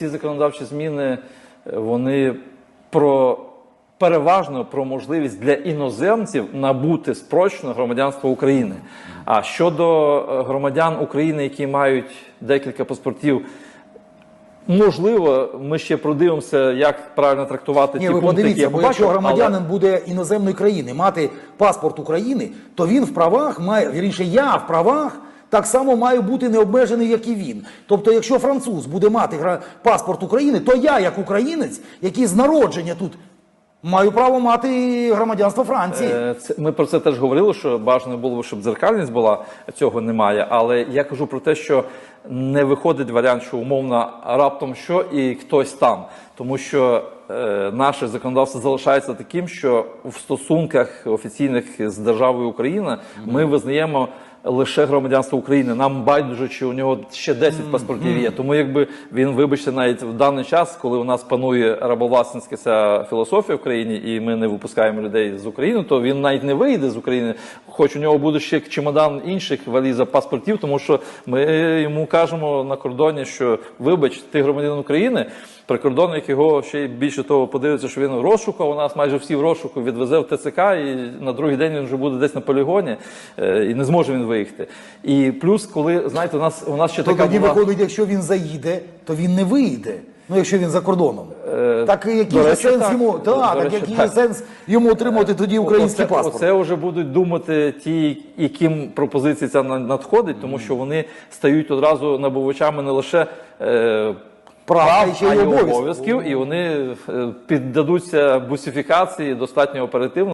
Ці законодавчі зміни е, вони про переважно про можливість для іноземців набути спрощено громадянство України. А щодо е, громадян України, які мають декілька паспортів. Можливо, ми ще продивимося, як правильно трактувати Ні, ті ви пункти, які я бо побачив, якщо але- громадянин буде іноземної країни мати паспорт України, то він в правах має вірніше, я в правах так само маю бути необмежений, як і він. Тобто, якщо француз буде мати паспорт України, то я, як українець, який з народження тут маю право мати громадянство Франції. Е, ми про це теж говорили, що бажано було б, щоб дзеркальність була, цього немає. Але я кажу про те, що не виходить варіант, що умовно раптом що і хтось там. Тому що е, наше законодавство залишається таким, що в стосунках офіційних з державою Україна ми визнаємо. Лише громадянство України. Нам байдуже, чи у нього ще 10 паспортів є. Тому якби він, вибачте, навіть в даний час, коли у нас панує рабовласницька ця філософія в країні, і ми не випускаємо людей з України, то він навіть не вийде з України. Хоч у нього буде ще чемодан інших валіза паспортів, тому що ми йому кажемо на кордоні, що вибач, ти громадянин України. Прикордонник його ще більше того подивиться, що він в розшуку. У нас майже всі в розшуку відвезе в ТЦК, і на другий день він вже буде десь на полігоні, е, і не зможе він виїхати. І плюс, коли знаєте, у нас у нас ще То така тоді була... виходить, якщо він заїде, то він не вийде. Ну, якщо він за кордоном. так який речі, сенс так. йому? До Так, речі, який так. сенс йому отримати тоді український оце, паспорт? Оце вже будуть думати ті, яким пропозиція ця на- надходить, тому що вони стають одразу набувачами не лише. Е, Прав, а й обов'язків, і вони е, піддадуться бусифікації достатньо оперативно.